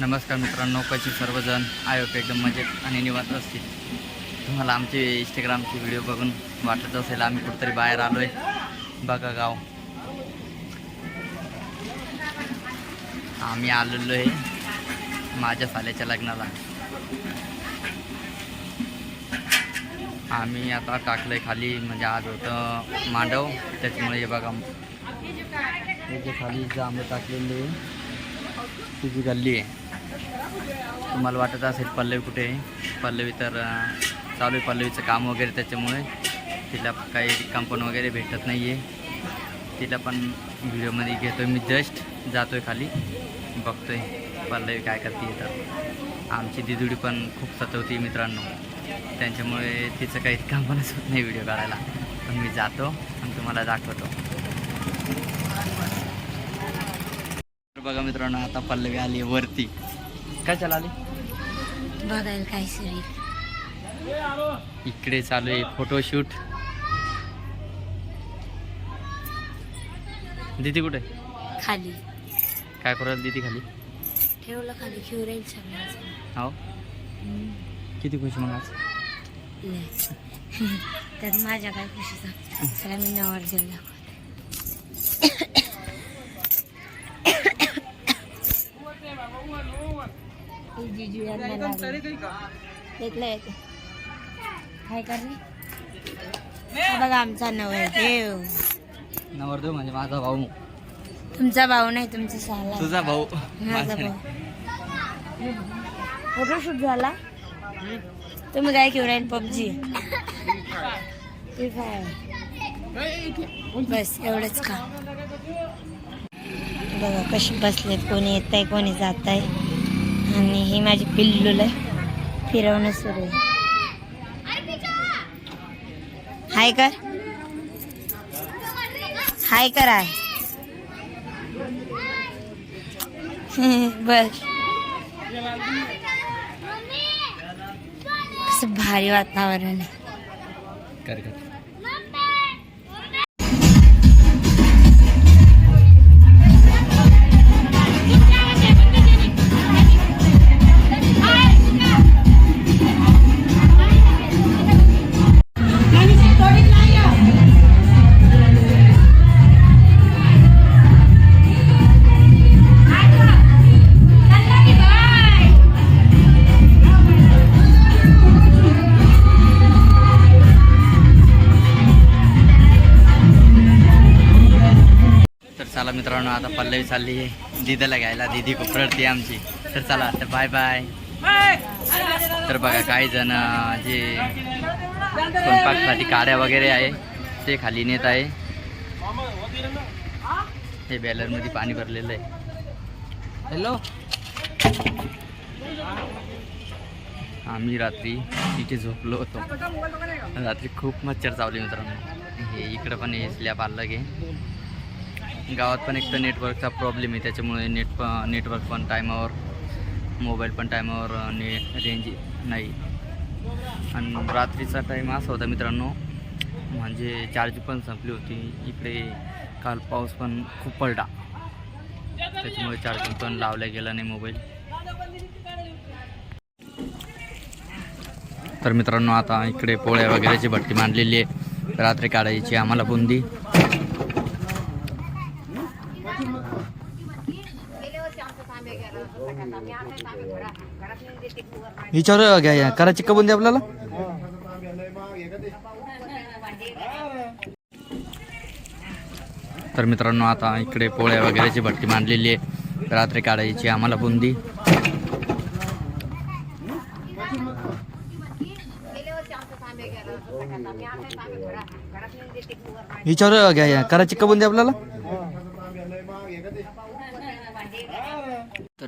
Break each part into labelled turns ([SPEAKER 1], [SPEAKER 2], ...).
[SPEAKER 1] नमस्कार मित्रांनो कशी सर्वजण? आयोग एकदम मजेत आणि निवांत असतील. तुम्हाला आमचे इंस्टाग्रामचे व्हिडिओ बघून वाटत असेल आम्ही कुठेतरी बाहेर आलो आहे बघा गाव. आम्ही आलेलो आहे माझ्या साल्याच्या लग्नाला. आम्ही आता टाकलं आहे खाली म्हणजे आज होतं मांडव. त्याच्यामुळे हे बघा. खाली जे खाली जांभळं आहे तुझी गल्ली आहे. तुम्हाला वाटत असेल पल्लवी कुठे आहे? पल्लवी तर चालू आहे पल्लवीचं काम वगैरे त्याच्यामुळे. तिला काही कंपन वगैरे भेटत नाही आहे तिला पण व्हिडिओमध्ये घेतो मी जस्ट. जातो आहे खाली. बघतो आहे पल्लवी काय करते तर. आमची दिदुडी पण खूप सतवती मित्रांनो. त्यांच्यामुळे तिचं काही कंपनच होत नाही व्हिडिओ काढायला पण मी जातो आणि तुम्हाला दाखवतो. तर बघा मित्रांनो आता पल्लवी आली आहे वरती. काय चालू आली?
[SPEAKER 2] बघायला काय सरी
[SPEAKER 1] इकडे चालू आहे फोटोशूट दीदी कुठे?
[SPEAKER 2] खाली.
[SPEAKER 1] काय करू दीदी खाली?
[SPEAKER 2] ठेवलं खाली घेऊ राहील सगळ्यांचं
[SPEAKER 1] हो. किती खुशी मग आज.
[SPEAKER 2] त्यात माझ्या काय खुशीचा? चला मी नवर देऊ दाखवते ही जिजू यांना लागली. घेतलं येते काय करणे बघा आमचा नवर देव
[SPEAKER 1] नवरदेव म्हणजे माझा भाऊ
[SPEAKER 2] तुमचा भाऊ नाही तुमचा साला
[SPEAKER 1] तुझा भाऊ.
[SPEAKER 2] माझा. भाऊ. फोटोशूट झाला? तुम्ही काय घेऊन राहील पबजी? फ्री फायर बस एवढंच का? बघा कशी बसलेत कोणी येत आहे कोणी जात आहे आणि ही माझी पिल्लूला फिरवणं सुरू आहे. हाय कर. हाय कर. आहे बस. कसं भारी वातावरण आहे.
[SPEAKER 1] चला मित्रांनो आता पल्लवी चालली दिदीला घ्यायला. दिदी खूप रडते आमची. तर चला तर बाय बाय तर बघा काही जण जे स्वयंपाकसाठी काड्या वगैरे आहे ते खाली नेत आहे. हे बॅलरमध्ये पाणी भरलेलं आहे. हॅलो आम्ही रात्री इथे झोपलो होतो. रात्री खूप मच्छर चावले मित्रांनो. हे इकडं पण हे स्लॅब आलं गे गावात पण एक तर नेटवर्कचा प्रॉब्लेम आहे. त्याच्यामुळे नेट प नेटवर्क पण टायमावर मोबाईल पण टायमावर ने रेंज नाही. आणि रात्रीचा टाईम असा होता मित्रांनो. म्हणजे चार्ज पण संपली होती. इकडे काल पाऊस पण खूप पडला. त्याच्यामुळे चार्जिंग पण लावल्या गेला नाही मोबाईल तर मित्रांनो आता इकडे पोळ्या वगैरेची भट्टी मांडलेली आहे. रात्री काढायची आम्हाला बुंदी. हिच्यावर घ्या या. करायची का द्या आपल्याला. तर मित्रांनो आता इकडे पोळ्या वगैरेची भट्टी मांडलेली आहे. रात्री काढायची आम्हाला बुंदी. हिच्यावर घ्या या. करायची का बुंदी आपल्याला.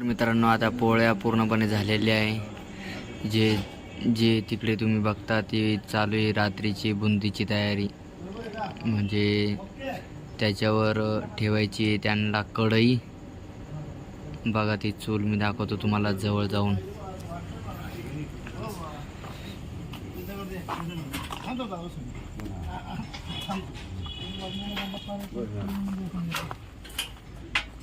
[SPEAKER 1] तर मित्रांनो आता पोळ्या पूर्णपणे झालेल्या आहे. जे जे तिकडे तुम्ही बघता ते चालू आहे रात्रीची बुंदीची तयारी. म्हणजे त्याच्यावर ठेवायची त्यांना कढई. बघा ती चूल मी दाखवतो तुम्हाला जवळ जाऊन.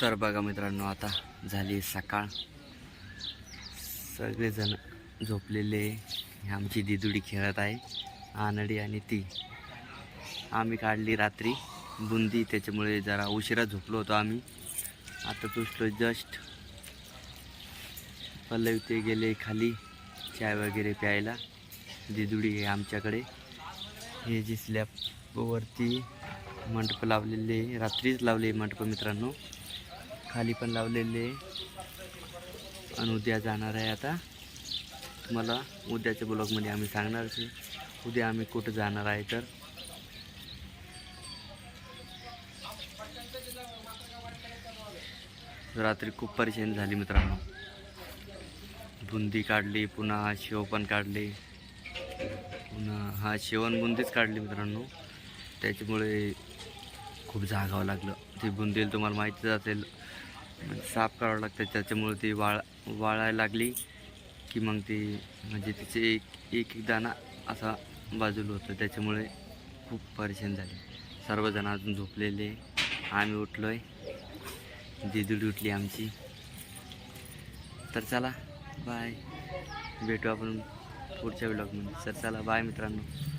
[SPEAKER 1] तर बघा मित्रांनो आता झाली सकाळ. सगळेजण झोपलेले हे आमची दिदुडी खेळत आहे आनडी आणि ती. आम्ही काढली रात्री बुंदी त्याच्यामुळे जरा उशिरा झोपलो होतो आम्ही. आता तुझलो जस्ट. पल्लवी ते गेले खाली चाय वगैरे प्यायला. दिदुडी आहे आमच्याकडे. हे जे वरती मंडप लावलेले रात्रीच लावले मंडप मित्रांनो. खाली पण लावलेले. आणि उद्या जाणार आहे आता. तुम्हाला उद्याच्या ब्लॉगमध्ये आम्ही सांगणार की उद्या आम्ही कुठं जाणार आहे तर. रात्री खूप परेशानी झाली मित्रांनो. बुंदी काढली पुन्हा शेव पण काढले. पुन्हा हा शेवण बुंदीच काढली मित्रांनो. त्याच्यामुळे खूप जागावं लागलं. ते बुंदेल तुम्हाला माहितीच असेल. साफ करावं लागतं. त्याच्यामुळे ती वाळ वाळायला लागली की मग ती म्हणजे तिचे एक एक एक दाणा असा बाजूला होतं. त्याच्यामुळे खूप परेशान झाले. सर्वजण अजून झोपलेले. आम्ही उठलो आहे दिदुडी उठली आमची. तर चला बाय भेटू आपण पुढच्या व्लॉगमध्ये तर चला बाय मित्रांनो.